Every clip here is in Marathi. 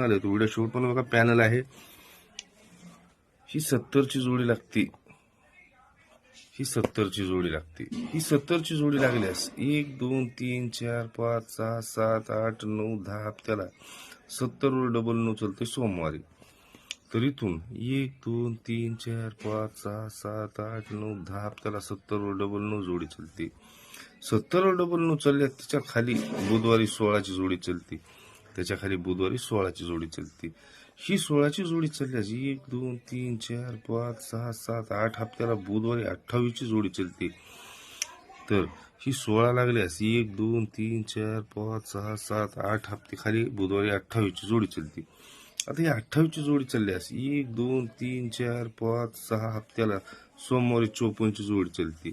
घेऊन आले होते. व्हिडिओ शेवट पण बघा पॅनल आहे. ही सत्तरची जोडी लागते. ही सत्तरची जोडी लागते. ही सत्तरची जोडी लागल्यास एक दोन तीन चार पाच सहा सात आठ नऊ दहा हप्त्याला सत्तरवर डबल नऊ चालते सोमवारी. तर इथून एक दोन तीन चार पाच सहा सात आठ नऊ दहा हप्त्याला सत्तरवर डबल नऊ जोडी चलते. सत्तरवर डबल नऊ चालल्या त्याच्याखाली बुधवारी सोळाची जोडी चलते. त्याच्याखाली बुधवारी सोळाची जोडी चालते. ही सोळाची जोडी चालल्यास एक दोन तीन चार पाच सहा सात आठ हप्त्याला बुधवारी अठ्ठावीसची जोडी चालते. तर ही सोळा लागल्यास एक दोन तीन चार पाच सहा सात आठ हप्ते खाली बुधवारी अठ्ठावीसची जोडी चालते. आता ही अठ्ठावीसची जोडी चालल्यास एक दोन तीन चार पाच सहा हप्त्याला सोमवारी चोपन्नची जोडी चालते.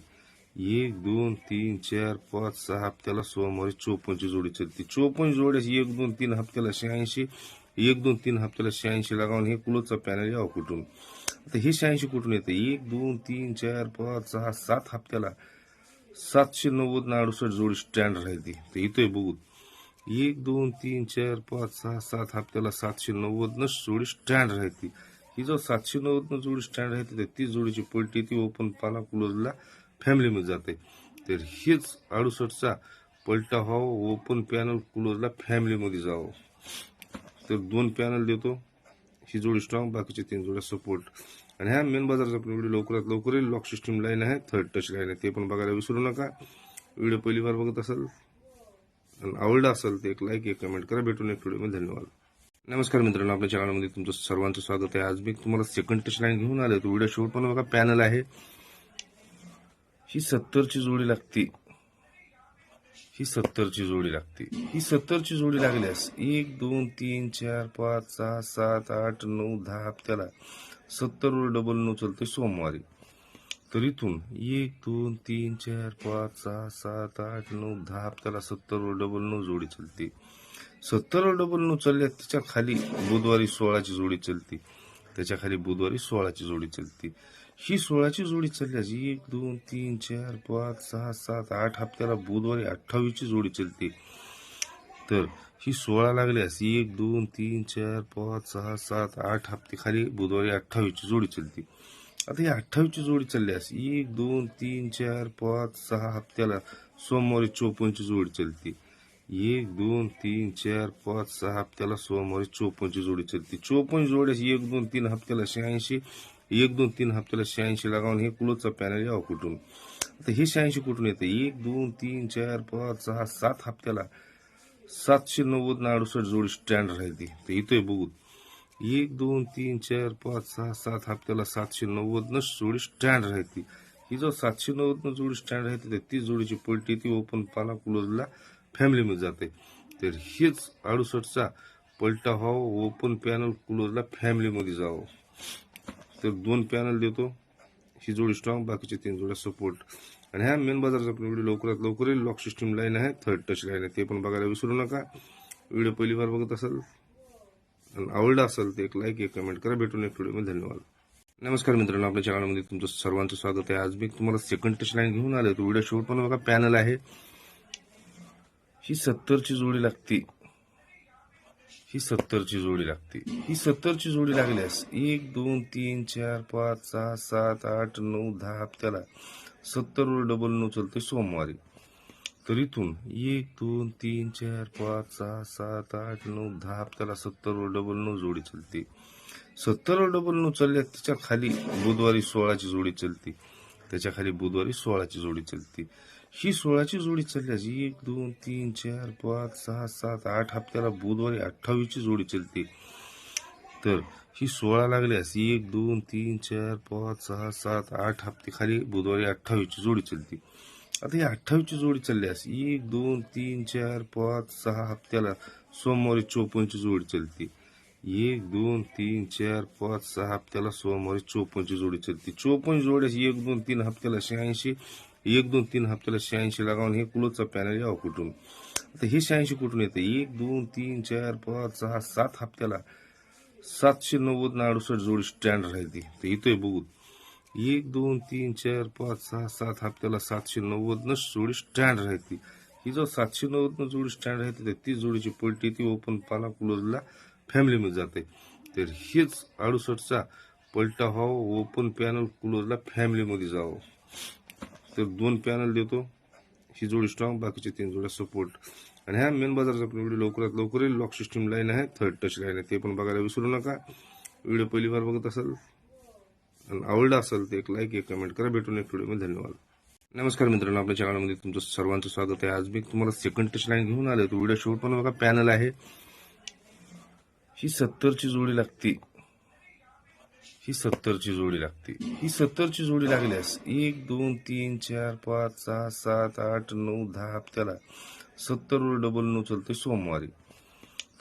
एक दोन तीन चार पाच सहा हप्त्याला सोमवारी चोपन्नची जोडी चलते चोपन्न जोड्यास एक दोन तीन हप्त्याला शहाऐंशी एक दोन तीन हप्त्याला शहाऐंशी लागावून हे कुलोचा पॅनल यावं कुठून? आता हे शहाऐंशी कुठून येतं? एक दोन तीन चार पाच सहा सात हप्त्याला सातशे नव्वद ना अडुसष्ट जोडी स्टँड राहते तर इथं बघू. एक दोन तीन चार पाच सहा सात हप्त्याला सातशे नव्वदनं जोडी स्टँड राहते ही जो सातशे नव्वदनं जोडी स्टँड राहते तर ती जोडीची पलटी ती ओपन पाला क्लोजला फॅमिलीमध्ये जाते. तर हेच अडुसष्टचा पलटा व्हावं ओपन पॅनल क्लोजला फॅमिलीमध्ये जावं. तर दोन पॅनल देतो. ही जोडी स्ट्रॉंग बाकीचे तीन जोड्या सपोर्ट आणि ह्या मेन बाजारचा आपण व्हिडिओ लवकरात लवकर येईल. लॉक सिस्टीम लाईन आहे थर्ड टच लाईन आहे. ते पण बघायला विसरू नका. व्हिडिओ पहिली बार बघत असाल आणि आवडला असेल तर एक लाईक एक कमेंट करा. भेटून एक व्हिडिओमध्ये धन्यवाद. नमस्कार मित्रांनो. आपल्या चॅनलमध्ये तुमचं सर्वांचं स्वागत आहे. आज मी तुम्हाला सेकंड टच लाईन घेऊन आलो तो व्हिडिओ शेवट पण बघा. पॅनल आहे. ही सत्तरची जोडी लागते. ही सत्तरची जोडी लागते. ही सत्तरची जोडी लागल्यास एक दोन तीन चार पाच सहा सात आठ नऊ दहा हप्त्याला सत्तरवर डबल नऊ चालते सोमवारी. तर इथून एक दोन तीन चार पाच सहा सात आठ नऊ दहा हप्त्याला सत्तरवर डबल नऊ जोडी चलते. सत्तरवर डबल नऊ चालल्या त्याच्याखाली बुधवारी सोळाची जोडी चलते. त्याच्याखाली बुधवारी सोळाची जोडी चलते. ही सोळाची जोडी चालल्यास एक दोन तीन चार पाच सहा सात आठ हप्त्याला बुधवारी अठ्ठावीसची जोडी चालते. तर ही सोळा लागल्यास एक दोन तीन चार पाच सहा सात आठ हप्ते खाली बुधवारी अठ्ठावीसची जोडी चालते. आता ही अठ्ठावीसची जोडी चालल्यास एक दोन तीन चार पाच सहा हप्त्याला सोमवारी चोपन्नची जोडी चालते. एक दोन तीन चार पाच सहा हप्त्याला सोमवारी चोपन्नची जोडी चालते. चोपन्न जोड्यास एक दोन तीन हप्त्याला शहाऐंशी एक दोन तीन हप्त्याला शहाऐंशी लागावून हे क्लोजचा पॅनल यावं कुठून? आता हे शहाऐंशी कुठून येतं? एक दोन तीन चार पाच सहा सात हप्त्याला सातशे नव्वद ना अडुसष्ट जोडी स्टँड राहते. तर इथं बघू. एक दोन तीन चार पाच सहा सात हप्त्याला सातशे नव्वद न जोडी स्टँड राहते. ही जो सातशे नव्वद न जोडी स्टँड राहते तर ती जोडीची पलटी ती ओपन पाना क्लोजला फॅमिलीमध्ये जाते. तर हेच अडुसष्टचा पलटा व्हावं ओपन पॅनल क्लोजला फॅमिलीमध्ये जावं. तर दोन पॅनल देतो. ही जोडी स्ट्रॉंग बाकीचे तीन जोड्या सपोर्ट आणि ह्या मेन बाजारचा आपण व्हिडिओ लवकरात लवकर येईल लॉक सिस्टीम लाईन आहे थर्ड टच लाईन आहे. ते पण बघायला विसरू नका. व्हिडिओ पहिली बार बघत असाल आणि आवडला असेल तर एक लाईक एक कमेंट करा. भेटून एक व्हिडिओमध्ये धन्यवाद. नमस्कार मित्रांनो. आपल्या चॅनलमध्ये तुमचं सर्वांचं स्वागत आहे. आज मी तुम्हाला सेकंड टच लाईन घेऊन आलो तो व्हिडिओ शेवट पण बघा पॅनल आहे. ही सत्तरची जोडी लागते. ही सत्तरची जोडी लागते. ही सत्तरची जोडी लागल्यास एक दोन तीन चार पाच सहा सात आठ नऊ दहा हप्त्याला सत्तरवर डबल नऊ चालते सोमवारी. तर इथून एक दोन तीन चार पाच सहा सात आठ नऊ दहा हप्त्याला सत्तरवर डबल नऊ जोडी चलते. सत्तरवर डबल नऊ चालल्या त्याच्याखाली बुधवारी सोळाची जोडी चलते. त्याच्याखाली बुधवारी सोळाची जोडी चलते. ही सोळाची जोडी चालल्यास एक दोन तीन चार पाच सहा सात आठ हप्त्याला बुधवारी अठ्ठावीसची जोडी चालते. तर ही सोळा लागल्यास एक दोन तीन चार पाच सहा सात आठ हप्ते खाली बुधवारी अठ्ठावीसची जोडी चालते. आता ही अठ्ठावीसची जोडी चालल्यास एक दोन तीन चार पाच सहा हप्त्याला सोमवारी चोपन्नची जोडी चालते. एक दोन तीन चार पाच सहा हप्त्याला सोमवारी चोपन्नची जोडी चालते. चोपन्न जोड्यास एक दोन तीन हप्त्याला शहाऐंशी एक दोन तीन हप्त्याला शहाऐंशी लागावून हे कुलोचा पॅनल यावं कुठून? आता हे शहाऐंशी कुठून येतं? एक दोन तीन चार पाच सहा सात हप्त्याला सातशे नव्वद ना अडुसष्ट जोडी स्टँड राहते. तर इथं बघू. एक दोन तीन चार पाच सहा सात हप्त्याला सातशे नव्वद न जोडी स्टँड राहते. ही जो सातशे नव्वद न जोडी स्टँड राहते तर ती जोडीची पलटी ती ओपन पाना क्लोजला फॅमिलीमध्ये जाते. तर हेच अडुसष्टचा पलटा व्हावं ओपन पॅनल क्लोजला फॅमिलीमध्ये जावं. तर दोन पॅनल देतो. ही जोडी स्ट्रॉंग बाकीचे तीन जोड्या सपोर्ट आणि ह्या मेन बाजाराचा आपण व्हिडिओ लवकरात लवकर येईल. लॉक सिस्टीम लाईन आहे थर्ड टच लाईन आहे ते पण बघायला विसरू नका. व्हिडिओ पहिली बार बघत असाल आणि आवडला असेल तर एक लाईक एक कमेंट करा. भेटून एक व्हिडिओमध्ये धन्यवाद. नमस्कार मित्रांनो आपल्या चॅनलमध्ये तुमचं सर्वांचं स्वागत आहे. आज मी तुम्हाला सेकंड टच लाईन घेऊन आलो तो व्हिडिओ शेवट पण बघा पॅनल आहे. ही सत्तरची जोडी लागते. ही सत्तरची जोडी लागते. ही सत्तरची जोडी लागल्यास एक दोन तीन चार पाच सहा सात आठ नऊ दहा हप्त्याला सत्तरवर डबल नऊ चालते सोमवारी.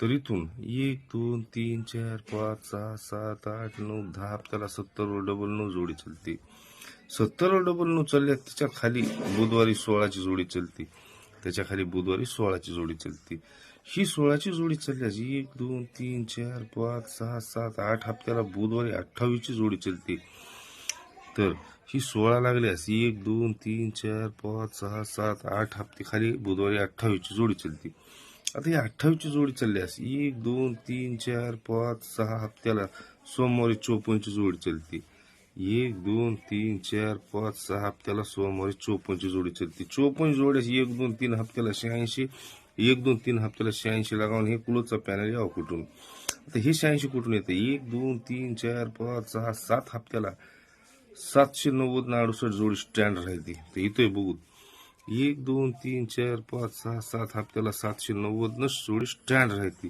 तर इथून एक दोन तीन चार पाच सहा सात आठ नऊ दहा हप्त्याला सत्तरवर डबल नऊ जोडी चलते. सत्तरवर डबल नऊ चालल्या त्याच्याखाली बुधवारी सोळाची जोडी चलते. त्याच्याखाली बुधवारी सोळाची जोडी चलते. ही सोळाची जोडी चालल्यास एक दोन तीन चार पाच सहा सात आठ हप्त्याला बुधवारी अठ्ठावीसची जोडी चालते. तर ही सोळा लागल्यास एक दोन तीन चार पाच सहा सात आठ हप्ते खाली बुधवारी अठ्ठावीसची जोडी चालते. आता ही अठ्ठावीसची जोडी चालल्यास एक दोन तीन चार पाच सहा हप्त्याला सोमवारी चोपन्नची जोडी चालते. एक दोन तीन चार पाच सहा हप्त्याला सोमवारी चोपन्नची जोडी चालते. चोपन्न जोड्यास एक दोन तीन हप्त्याला शहाऐंशी एक दोन तीन हप्त्याला शहाऐंशी लागावून हे क्लोजचा पॅनल यावं कुठून? आता हे शहाऐंशी कुठून येतं? एक दोन तीन चार पाच सहा सात हप्त्याला सातशे नव्वद ना अडुसष्ट जोडी स्टँड राहते. तर इथं बघू. एक दोन तीन चार पाच सहा सात हप्त्याला सातशे नव्वद न जोडी स्टँड राहते.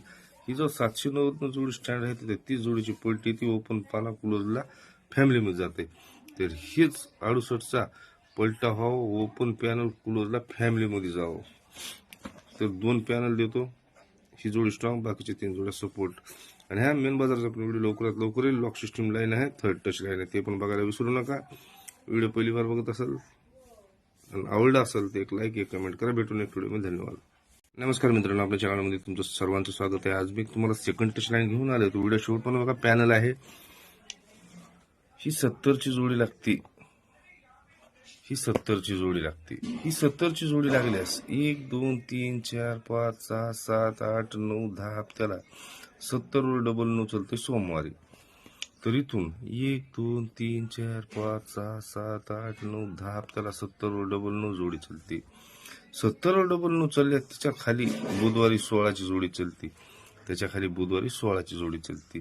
ही जो सातशे नव्वद न जोडी स्टँड राहते तर ती जोडीची पलटी ती ओपन पाना क्लोजला फॅमिलीमध्ये जाते. तर हेच अडुसष्टचा पलटा व्हावं ओपन पॅनल क्लोजला फॅमिलीमध्ये जावं. तर दोन पॅनल देतो. ही जोडी स्ट्रॉंग बाकीचे तीन जोड्या सपोर्ट आणि ह्या मेन बाजाराचा आपण व्हिडिओ लवकरात लवकर येईल. लॉक सिस्टीम लाईन आहे थर्ड टच लाईन आहे. ते पण बघायला विसरू नका. व्हिडिओ पहिली बार बघत असाल आणि आवडला असेल तर एक लाईक एक कमेंट करा. भेटून एक व्हिडिओमध्ये धन्यवाद. नमस्कार मित्रांनो आपल्या चॅनलमध्ये तुमचं सर्वांचं स्वागत आहे. आज मी तुम्हाला सेकंड टच लाईन घेऊन आलो तो व्हिडिओ शेवट पण बघा पॅनल आहे. ही सत्तरची जोडी लागते. ही सत्तरची जोडी लागते. ही सत्तरची जोडी लागल्यास एक दोन तीन चार पाच सहा सात आठ नऊ दहा हप्त्याला सत्तरवर डबल नऊ चालते सोमवारी. तर इथून एक दोन तीन चार पाच सहा सात आठ नऊ दहा हप्त्याला सत्तरवर डबल नऊ जोडी चलते. सत्तरवर डबल नऊ चालल्या त्याच्याखाली बुधवारी सोळाची जोडी चलते. त्याच्याखाली बुधवारी सोळाची जोडी चलते.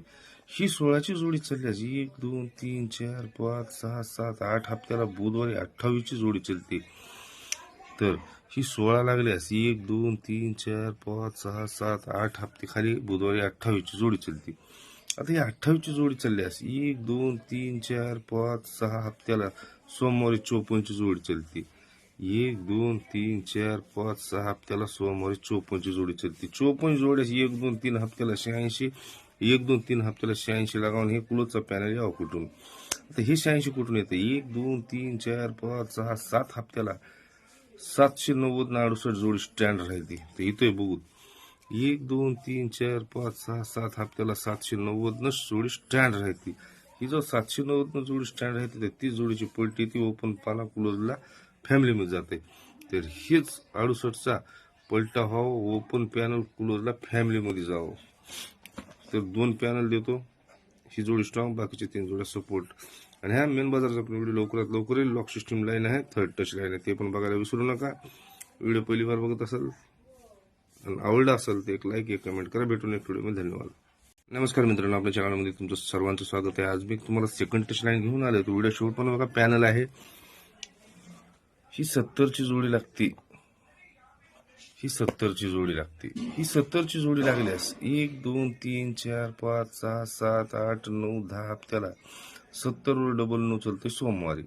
ही सोळाची जोडी चालल्यास एक दोन तीन चार पाच सहा सात आठ हप्त्याला बुधवारी अठ्ठावीसची जोडी चलते. तर ही सोळा लागल्यास एक दोन तीन चार पाच सहा सात आठ हप्ते खाली बुधवारी अठ्ठावीसची जोडी चालते. आता ही अठ्ठावीसची जोडी चालल्यास एक दोन तीन चार पाच सहा हप्त्याला सोमवारी चोपन्नची जोडी चालते. एक दोन तीन चार पाच सहा हप्त्याला सोमवारी चोपन्नची जोडी चालते. चोपन्न जोड्यास एक दोन तीन हप्त्याला शहाऐंशी एक दोन तीन हप्त्याला शहाऐंशी लागावून हे कुलोचा पॅनल यावं कुठून? आता हे शहाऐंशी कुठून येतं? एक दोन तीन चार पाच सहा सात हप्त्याला सातशे नव्वद ना अडुसष्ट जोडी स्टँड राहते. तर इथं बघू. एक दोन तीन चार पाच सहा सात हप्त्याला सातशे नव्वद न जोडी स्टँड राहते. ही जो सातशे नव्वद न जोडी स्टँड राहते तर ती जोडीची पलटी ती ओपन पाना क्लोजला फॅमिलीमध्ये जाते. तर हेच अडुसष्टचा पलटा व्हावं. ओपन पॅनल क्लोजला फॅमिलीमध्ये जावं. तर दोन पॅनल देतो. ही जोडी स्ट्रॉंग बाकीचे तीन जोड्या सपोर्ट आणि ह्या मेन बाजारचा आपण व्हिडिओ लवकरात लवकर येईल. लॉक सिस्टीम लाईन आहे थर्ड टच लाईन आहे ते पण बघायला विसरू नका. व्हिडिओ पहिली बार बघत असाल आणि आवडला असेल तर एक लाईक एक कमेंट करा. भेटून एक व्हिडिओमध्ये धन्यवाद. नमस्कार मित्रांनो आपल्या चॅनलमध्ये तुमचं सर्वांचं स्वागत आहे. आज मी तुम्हाला सेकंड टच लाईन घेऊन आलो तो व्हिडिओ शेवट पण बघा पॅनल आहे. ही सत्तरची जोडी लागते. ही सत्तरची जोडी लागते. ही सत्तरची जोडी लागल्यास एक दोन तीन चार पाच सहा सात आठ नऊ दहा हप्त्याला सत्तरवर डबल नऊ चालते सोमवारी.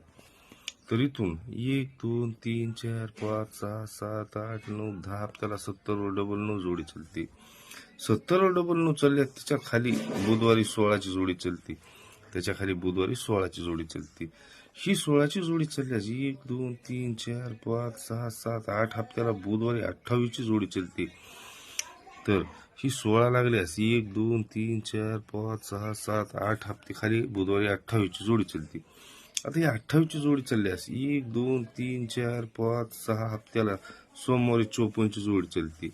तर इथून एक दोन तीन चार पाच सहा सात आठ नऊ दहा हप्त्याला सत्तरवर डबल नऊ जोडी चलते. सत्तरवर डबल नऊ चालल्या त्याच्याखाली बुधवारी सोळाची जोडी चलते. त्याच्याखाली बुधवारी सोळाची जोडी चलते. ही सोळाची जोडी चालल्यास एक दोन तीन चार पाच सहा सात आठ हप्त्याला बुधवारी अठ्ठावीसची जोडी चालते. तर ही सोळा लागल्यास एक दोन तीन चार पाच सहा सात आठ हप्ते खाली बुधवारी अठ्ठावीसची जोडी चालते. आता ही अठ्ठावीसची जोडी चालल्यास एक दोन तीन चार पाच सहा हप्त्याला सोमवारी चोपन्नची जोडी चालते.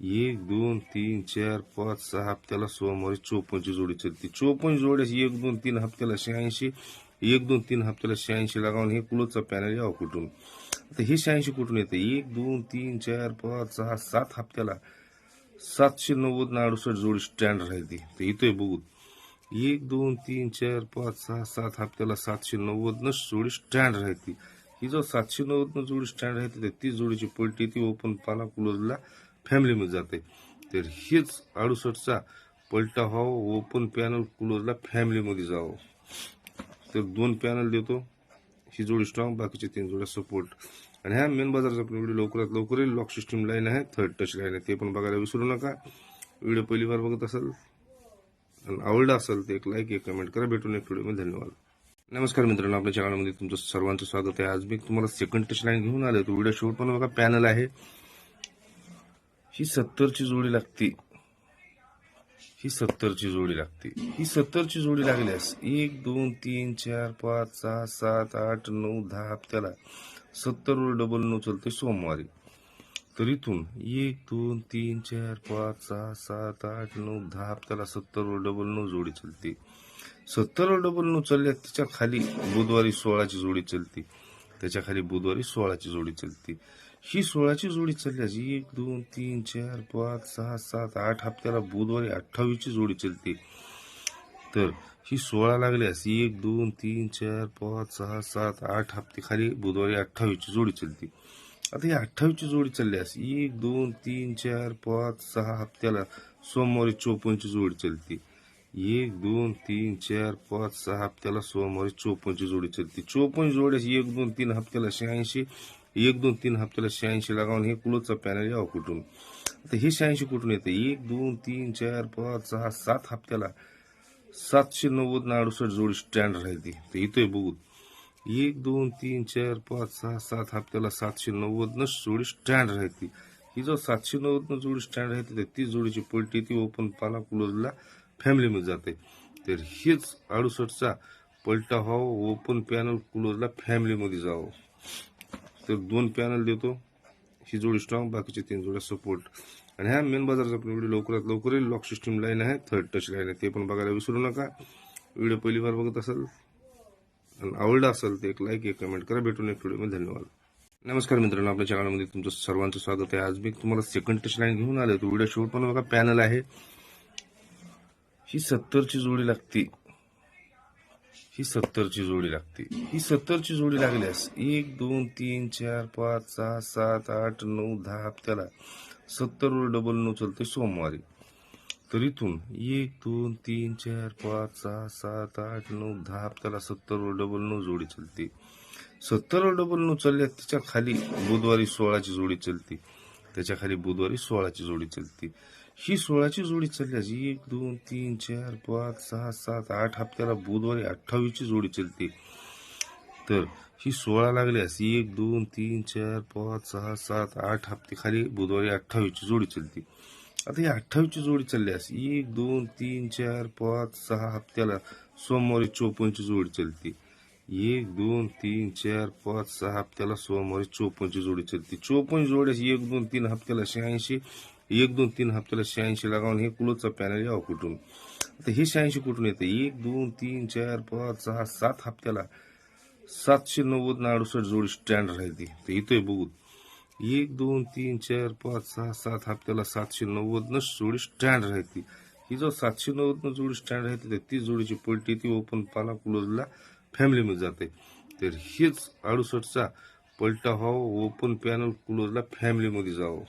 एक दोन तीन चार पाच सहा हप्त्याला सोमवारी चोपन्नची जोडी चालते. चोपन्न जोड्यास एक दोन तीन हप्त्याला शहाऐंशी एक दोन तीन हप्त्याला शहाऐंशी लागावून हे क्लोजचा पॅनल यावं कुठून? आता हे शहाऐंशी कुठून येतं? एक दोन तीन चार पाच सहा सात हप्त्याला सातशे नव्वद ना अडुसष्ट जोडी स्टँड राहते. तर इथं बघू. एक दोन तीन चार पाच सहा सात हप्त्याला सातशे नव्वदनं जोडी स्टँड राहते. ही जो सातशे नव्वदनं जोडी स्टँड राहते तर ती जोडीची पलटी ती ओपन पाना क्लोजला फॅमिलीमध्ये जाते. तर हेच अडुसष्टचा पलटा व्हावं ओपन पॅनल क्लोजला फॅमिलीमध्ये जावं. तर दोन पॅनल देतो. ही जोडी स्ट्रॉंग बाकीचे तीन जोड्या सपोर्ट आणि ह्या मेन बाजारचा आपण व्हिडिओ लवकरात लवकर येईल. लॉक सिस्टीम लाईन आहे थर्ड टच लाईन आहे. ते पण बघायला विसरू नका. व्हिडिओ पहिली बार बघत असाल आणि आवडला असेल तर एक लाईक एक कमेंट करा. भेटून एक व्हिडिओमध्ये धन्यवाद. नमस्कार मित्रांनो आपल्या चॅनलमध्ये तुमचं सर्वांचं स्वागत आहे. आज मी तुम्हाला सेकंड टच लाईन घेऊन आलो तो व्हिडिओ शेवट पण बघा पॅनल आहे. ही सत्तरची जोडी लागते. ही सत्तरची जोडी लागते. ही सत्तरची जोडी लागल्यास एक दोन तीन चार पाच सहा सात आठ नऊ दहा हप्त्याला सत्तरवर डबल नऊ चालते सोमवारी. तर इथून एक दोन तीन चार पाच सहा सात आठ नऊ दहा हप्त्याला सत्तरवर डबल नऊ जोडी चलते. सत्तरवर डबल नऊ चालल्या त्याच्याखाली बुधवारी सोळाची जोडी चलते. त्याच्याखाली बुधवारी सोळाची जोडी चलते. ही सोळाची जोडी चालल्यास एक दोन तीन चार पाच सहा सात आठ हप्त्याला बुधवारी अठ्ठावीसची जोडी चालते. तर ही सोळा लागल्यास एक दोन तीन चार पाच सहा सात आठ हप्ते खाली बुधवारी अठ्ठावीसची जोडी चालते. आता ही अठ्ठावीसची जोडी चालल्यास एक दोन तीन चार पाच सहा हप्त्याला सोमवारी चोपन्नची जोडी चालते. एक दोन तीन चार पाच सहा हप्त्याला सोमवारी चोपन्नची जोडी चालते. चोपन्न जोड्यास एक दोन तीन हप्त्याला शहाऐंशी एक दोन तीन हप्त्याला शहाऐंशी लागावून हे क्लोजचा पॅनल यावं कुठून? आता हे शहाऐंशी कुठून येतं? एक दोन तीन चार पाच सहा सात हप्त्याला सातशे नव्वद ना अडुसष्ट जोडी स्टँड राहते. तर इथं बघू. एक दोन तीन चार पाच सहा सात हप्त्याला सातशे नव्वद न जोडी स्टँड राहते. ही जो सातशे नव्वद न जोडी स्टँड राहते तर ती जोडीची पलटी ती ओपन पाना क्लोजला फॅमिलीमध्ये जाते. तर हेच अडुसष्टचा पलटा व्हावं ओपन पॅनल क्लोजला फॅमिलीमध्ये जावं. तर दोन पॅनल देतो. ही जोडी स्ट्रॉंग बाकीचे तीन जोड्या सपोर्ट आणि ह्या मेन बाजारचा आपण व्हिडिओ लवकरात लवकर येईल. लॉक सिस्टीम लाईन आहे थर्ड टच लाईन आहे. ते पण बघायला विसरू नका. व्हिडिओ पहिली बार बघत असाल आणि आवडला असेल तर एक लाईक एक कमेंट करा. भेटून एक व्हिडिओमध्ये धन्यवाद. नमस्कार मित्रांनो. आपल्या चॅनलमध्ये तुमचं सर्वांचं स्वागत आहे. आज मी तुम्हाला सेकंड टच लाईन घेऊन आलो तो व्हिडिओ शेवट पण बघा पॅनल आहे. ही सत्तरची जोडी लागते. ही सत्तरची जोडी लागते. ही सत्तरची जोडी लागल्यास एक दोन तीन चार पाच सहा सात आठ नऊ दहा हप्त्याला सत्तरवर डबल नऊ चालते सोमवारी. तर इथून एक दोन तीन चार पाच सहा सात आठ नऊ दहा हप्त्याला सत्तरवर डबल नऊ जोडी चलते. सत्तरवर डबल नऊ चालल्या त्याच्याखाली बुधवारी सोळाची जोडी चलते. त्याच्याखाली बुधवारी सोळाची जोडी चलते. ही सोळाची जोडी चालल्यास एक दोन तीन चार पाच सहा सात आठ हप्त्याला बुधवारी अठ्ठावीसची जोडी चलते. तर ही सोळा लागल्यास एक दोन तीन चार पाच सहा सात आठ हप्ते खाली बुधवारी अठ्ठावीसची जोडी चालते. आता ही अठ्ठावीसची जोडी चालल्यास एक दोन तीन चार पाच सहा हप्त्याला सोमवारी चोपन्नची जोडी चालते. एक दोन तीन चार पाच सहा हप्त्याला सोमवारी चोपन्नची जोडी चालते. चोपन्न जोड्यास एक दोन तीन हप्त्याला शहाऐंशी एक दोन तीन हप्त्याला शहाऐंशी लागावून हे कुलोचं पॅनल यावं कुठून? आता हे शहाऐंशी कुठून येतं? एक दोन तीन चार पाच सहा सात हप्त्याला सातशे नव्वद ना अडुसष्ट जोडी स्टँड राहते. तर इथं बघू. एक दोन तीन चार पाच सहा सात हप्त्याला सातशे नव्वद न जोडी स्टँड राहते. ही जो सातशे नव्वद न जोडी स्टँड राहते तर ती जोडीची पलटी ती ओपन पाना क्लोजला फॅमिलीमध्ये जाते. तर हेच अडुसष्टचा पलटा व्हावं ओपन पॅनल क्लोजला फॅमिलीमध्ये जावं.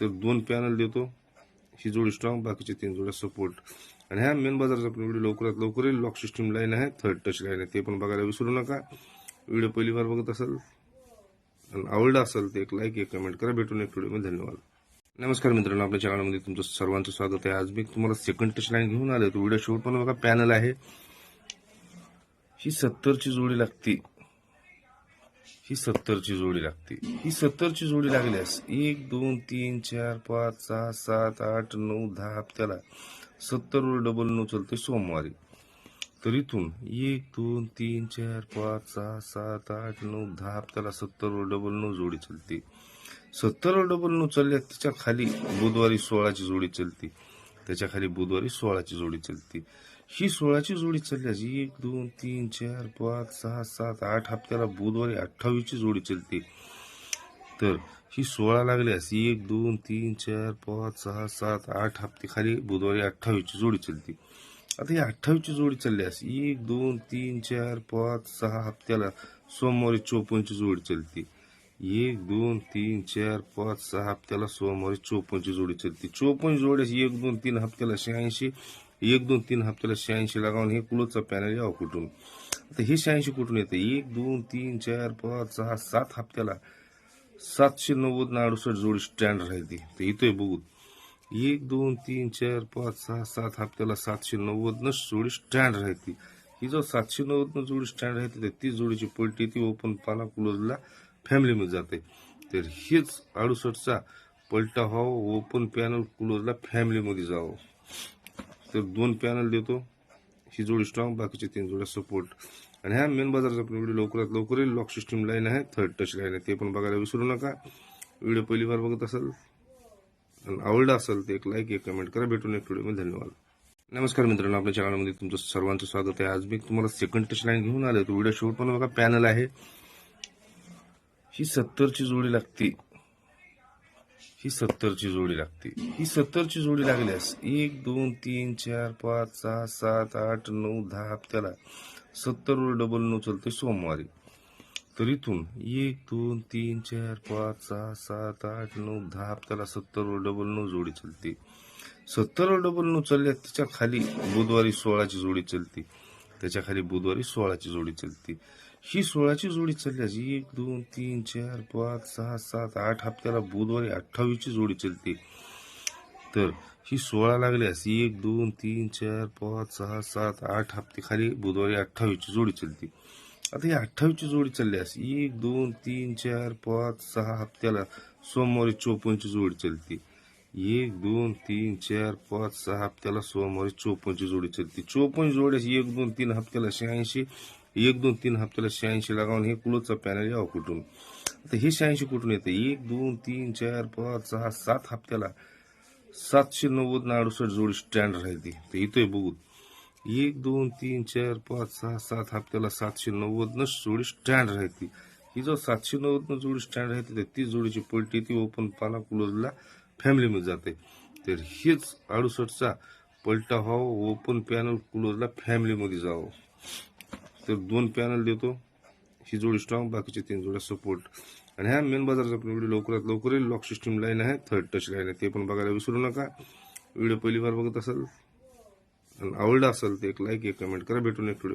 तर दोन पॅनल देतो. ही जोडी स्ट्रॉंग बाकीचे तीन जोड्या सपोर्ट आणि ह्या मेन बाजारचा आपण व्हिडिओ लवकरात लवकर येईल. लॉक सिस्टीम लाईन आहे थर्ड टच लाईन आहे ते पण बघायला विसरू नका. व्हिडिओ पहिली बार बघत असाल आणि आवडला असेल तर एक लाईक एक कमेंट करा. भेटून एक व्हिडिओमध्ये धन्यवाद. नमस्कार मित्रांनो आपल्या चॅनलमध्ये तुमचं सर्वांचं स्वागत आहे. आज मी तुम्हाला सेकंड टच लाईन घेऊन आलो तो व्हिडिओ शेवट पण बघा पॅनल आहे. ही सत्तरची जोडी लागते. ही सत्तरची जोडी लागते. ही सत्तरची जोडी लागल्यास एक दोन तीन चार पाच सहा सात आठ नऊ दहा हप्त्याला सत्तरवर डबल नऊ चालते सोमवारी. तर इथून एक दोन तीन चार पाच सहा सात आठ नऊ दहा हप्त्याला सत्तरवर डबल नऊ जोडी चलते. सत्तर डबल उचलल्या त्याच्याखाली बुधवारी सोळाची जोडी चालते. त्याच्याखाली बुधवारी सोळाची जोडी चालते. ही सोळाची जोडी चालल्यास एक दोन तीन चार पाच सहा सात आठ हप्त्याला बुधवारी अठ्ठावीसची जोडी चालते. तर ही सोळा लागल्यास एक दोन तीन चार पाच सहा सात आठ हप्ते खाली बुधवारी अठ्ठावीसची जोडी चालते. आता ही अठ्ठावीसची जोडी चालल्यास एक दोन तीन चार पाच सहा हप्त्याला सोमवारी चोपन्नची जोडी चालते. एक दोन तीन चार पाच सहा हप्त्याला सोमवारी चोपन्नची जोडी चालते. चोपन्न जोड्यास एक दोन तीन हप्त्याला शहाऐंशी एक दोन तीन हप्त्याला शहाऐंशी लागावून हे क्लोजचा पॅनल यावं कुठून? आता हे शहाऐंशी कुठून येतं? एक दोन तीन चार पाच सहा सात हप्त्याला सातशे नव्वद ना अडुसष्ट जोडी स्टँड राहते तर इथं बघू. एक दोन तीन चार पाच सहा सात हप्त्याला सातशे नव्वदनं जोडी स्टँड राहते ही जो सातशे नव्वदनं जोडी स्टँड राहते तर ती जोडीची पलटी ती ओपन पाना क्लोजला फॅमिलीमध्ये जाते. तर हेच अडुसष्टचा पलटा व्हावं ओपन पॅनल क्लोजला फॅमिलीमध्ये जावं. तर दोन पॅनल देतो. ही जोडी स्ट्रॉंग बाकीचे तीन जोड्या सपोर्ट आणि ह्या मेन बाजाराचा आपण व्हिडिओ लवकरात लवकर येईल. लॉक सिस्टीम लाईन आहे थर्ड टच लाईन आहे. ते पण बघायला विसरू नका. व्हिडिओ पहिली बार बघत असाल आणि आवडला असेल तर एक लाईक एक कमेंट करा. भेटून एक व्हिडिओमध्ये धन्यवाद. नमस्कार मित्रांनो आपल्या चॅनलमध्ये तुमचं सर्वांचं स्वागत आहे. आज मी तुम्हाला सेकंड टच लाईन घेऊन आलो तो व्हिडिओ शेवट पण बघा पॅनल आहे. ही सत्तरची जोडी लागते. ही सत्तरची जोडी लागते. ही सत्तरची जोडी लागल्यास एक दोन तीन चार पाच सहा सात आठ नऊ दहा हप्त्याला सत्तरवर डबल नऊ चालते सोमवारी. तर इथून एक दोन तीन चार पाच सहा सात आठ नऊ दहा हप्त्याला सत्तरवर डबल नऊ जोडी चलते. सत्तरवर डबल नऊ चालल्या त्याच्याखाली बुधवारी सोळाची जोडी चलते. त्याच्याखाली बुधवारी सोळाची जोडी चलते. ही सोळाची जोडी चालल्यास एक दोन तीन चार पाच सहा सात आठ हप्त्याला बुधवारी अठ्ठावीसची जोडी चालते. तर ही सोळा लागल्यास एक दोन तीन चार पाच सहा सात आठ हप्ते खाली बुधवारी अठ्ठावीसची जोडी चालते. आता ही अठ्ठावीसची जोडी चालल्यास एक दोन तीन चार पाच सहा हप्त्याला सोमवारी चोपन्नची जोडी चालते. एक दोन तीन चार पाच सहा हप्त्याला सोमवारी चोपन्नची जोडी चालते. चोपन्न जोड्यास एक दोन तीन हप्त्याला शहाऐंशी एक दोन तीन हप्त्याला शहाऐंशी लागावून हे कुलोचं पॅनल यावं कुठून? आता हे शहाऐंशी कुठून येतं? एक दोन तीन चार पाच सहा सात हप्त्याला सातशे नव्वद ना अडुसष्ट जोडी स्टँड राहते. तर इथं बघू. एक दोन तीन चार पाच सहा सात हप्त्याला सातशे नव्वद न जोडी स्टँड राहते. ही जो सातशे नव्वद न जोडी स्टँड राहते तर ती जोडीची पलटी ती ओपन पाना क्लोजला फॅमिलीमध्ये जाते. तर हेच अडुसष्टचा पलटा व्हावं ओपन पॅनल क्लोजला फॅमिलीमध्ये जावं. तर दोन पॅनल देतो. ही जोडी स्ट्रॉंग बाकीचे तीन जोड्या सपोर्ट आणि ह्या मेन बाजारचा आपण व्हिडिओ लवकरात लवकर येईल. लॉक सिस्टीम लाईन आहे थर्ड टच लाईन आहे. ते पण बघायला विसरू नका. व्हिडिओ पहिली बार बघत असाल आणि आवडला असेल तर एक लाईक एक कमेंट करा. भेटून एक व्हिडिओ